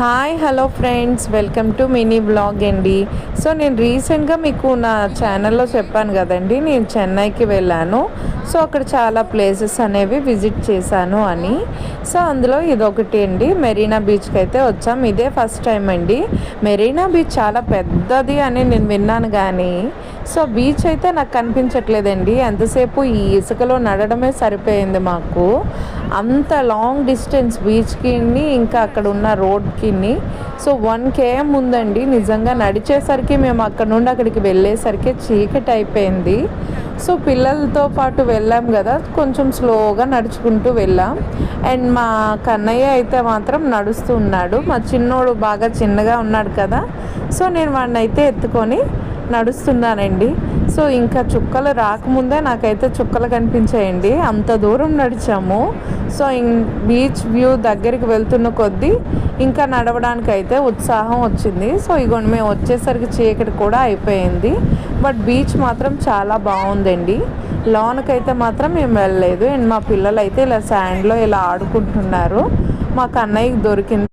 Hi hello friends welcome to mini blog అండి. So నేను రీసెంట్గా మీకు నా ఛానల్లో చెప్పాను కదండి. నేను చెన్నైకి వెళ్ళాను. సో అక్కడ చాలా ప్లేసెస్ అనేవి విజిట్ చేశాను అని. సో అందులో ఇదొకటి అండి. మెరీనా బీచ్కి అయితే వచ్చాం. ఇదే ఫస్ట్ టైం అండి. మెరీనా బీచ్ చాలా పెద్దది అని నేను విన్నాను కానీ సో బీచ్ అయితే నాకు కనిపించట్లేదండి. ఎంతసేపు ఈ ఇసుకలో నడడమే సరిపోయింది మాకు. అంత లాంగ్ డిస్టెన్స్ బీచ్కి ఇంకా అక్కడ ఉన్న రోడ్కి సో వన్ కేఎం ఉందండి. నిజంగా నడిచేసరికి మేము అక్కడ నుండి అక్కడికి వెళ్ళేసరికి చీకటి అయిపోయింది. సో పిల్లలతో పాటు వెళ్ళాం కదా. కొంచెం స్లోగా నడుచుకుంటూ వెళ్ళాం. అండ్ మా కన్నయ్య అయితే మాత్రం నడుస్తూ ఉన్నాడు. మా చిన్నోడు బాగా చిన్నగా ఉన్నాడు కదా. సో నేను వాడిని అయితే ఎత్తుకొని నడుస్తున్నానండి. సో ఇంకా చుక్కలు రాకముందే నాకైతే చుక్కలు కనిపించాయండి. అంత దూరం నడిచాము. సో బీచ్ వ్యూ దగ్గరికి వెళ్తున్న కొద్దీ ఇంకా నడవడానికి అయితే ఉత్సాహం వచ్చింది. సో ఇగోండి మేము వచ్చేసరికి చీకటి కూడా అయిపోయింది. బట్ బీచ్ మాత్రం చాలా బాగుందండి. లోనకైతే మాత్రం మేము వెళ్ళలేదు. అండ్ మా పిల్లలు అయితే ఇలా శాండ్లో ఇలా ఆడుకుంటున్నారు. మా కన్నయ్యకి దొరికింది.